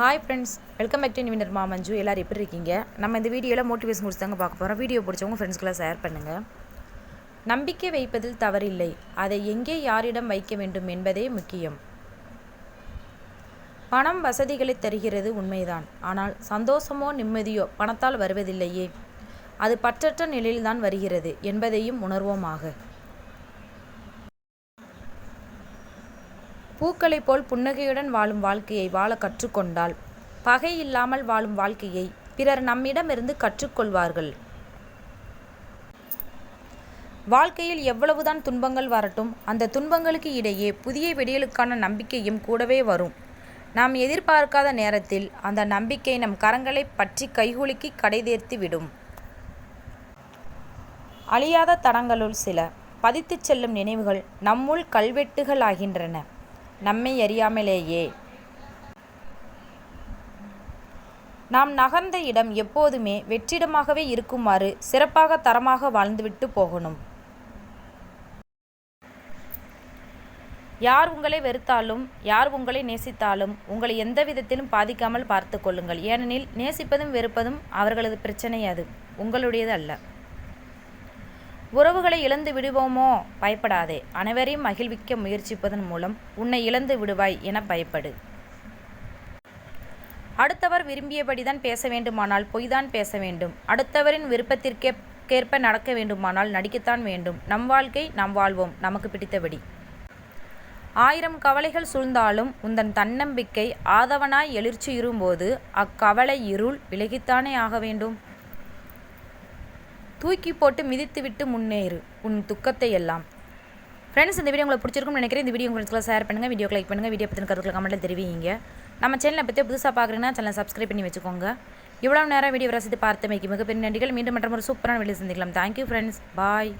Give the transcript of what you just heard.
Hi friends welcome back to நிவினர் மாமஞ்சு எல்லோரும் எப்படி இருக்கீங்க? நம்ம இந்த வீடியோவில் மோட்டிவேஷன் கொடுத்து தாங்க பார்க்க போகிறோம் வீடியோ பிடிச்சவங்க ஃப்ரெண்ட்ஸ்க்கெல்லாம் ஷேர் பண்ணுங்கள் நம்பிக்கை வைப்பதில் தவறில்லை. அதை எங்கே யாரிடம் வைக்க வேண்டும் என்பதே முக்கியம். பணம் வசதிகளை தருகிறது உண்மைதான். ஆனால் சந்தோஷமோ நிம்மதியோ பணத்தால் வருவதில்லையே. அது பற்றற்ற நிலையில்தான் வருகிறது என்பதையும் உணர்வோமாக. பூக்களைப் போல் புன்னகையுடன் வாழும் வாழ்க்கையை வாழ கற்றுக்கொண்டால் பகை இல்லாமல் வாழும் வாழ்க்கையை பிறர் நம்மிடமிருந்து கற்றுக்கொள்வார்கள். வாழ்க்கையில் எவ்வளவுதான் துன்பங்கள் வரட்டும் அந்த துன்பங்களுக்கு இடையே புதிய விடியலுக்கான நம்பிக்கையும் கூடவே வரும். நாம் எதிர்பார்க்காத நேரத்தில் அந்த நம்பிக்கை நம் கரங்களை பற்றி கைகுலுக்கி கடைதேர்த்து விடும். அழியாத தடங்களுள் சில பதித்துச் செல்லும் நினைவுகள் நம்முள் கல்வெட்டுகள் ஆகின்றன நம்மை அறியாமலேயே. நாம் நகர்ந்த இடம் எப்போதுமே வெற்றிடமாகவே இருக்குமாறு சிறப்பாக தரமாக வாழ்ந்துவிட்டு போகணும். யார் உங்களை வெறுத்தாலும் யார் உங்களை நேசித்தாலும் உங்களை எந்த விதத்திலும் பாதிக்காமல் பார்த்து கொள்ளுங்கள். ஏனெனில் நேசிப்பதும் வெறுப்பதும் அவர்களது பிரச்சனை அது உங்களுடையது அல்ல. உறவுகளை இழந்து விடுவோமோ? பயப்படாதே. அனைவரையும் மகிழ்விக்க முயற்சிப்பதன் மூலம் உன்னை இழந்து விடுவாய் என பயப்படு. அடுத்தவர் விரும்பியபடிதான் பேச வேண்டுமானால் பொய்தான் பேச வேண்டும். அடுத்தவரின் விருப்பத்திற்கே கேற்ப நடக்க வேண்டுமானால் நடிக்கத்தான் வேண்டும். நம் வாழ்க்கை நாம் வாழ்வோம். நமக்கு பிடித்தபடி. ஆயிரம் கவலைகள் சூழ்ந்தாலும் உந்தன் தன்னம்பிக்கை ஆதவனாய் எழுச்சி இரும்போது அக்கவலை இருள் விலகித்தானே ஆக வேண்டும். தூக்கி போட்டு மிதித்து விட்டு முன்னேறு. உன் துக்கத்தை எல்லாம். ஃப்ரெண்ட்ஸ் இந்த வீடியோ உங்களுக்கு பிடிச்சிருக்கும்னு நினைக்கிறேன். இந்த வீடியோ உங்களுக்கு ஷேர் பண்ணுங்கள் வீடியோ லைக் பண்ணுங்கள் வீடியோ பற்றின கருத்துக்கள் கமெண்ட்டில் தெரிவிங்க. நம்ம சேனலை பற்றி புதுசாக பார்க்குறீங்கன்னா சேனலை சப்ஸ்கிரைப் பண்ணி வச்சுக்கோங்க. இவ்வளோ நேரம் வீடியோ ரசித்து பார்த்தமைக்கு மிகப்பெரிய நன்றிகள். மீண்டும் மற்றும் ஒரு சூப்பரான வீடியோ சந்திக்கலாம். Thank you friends bye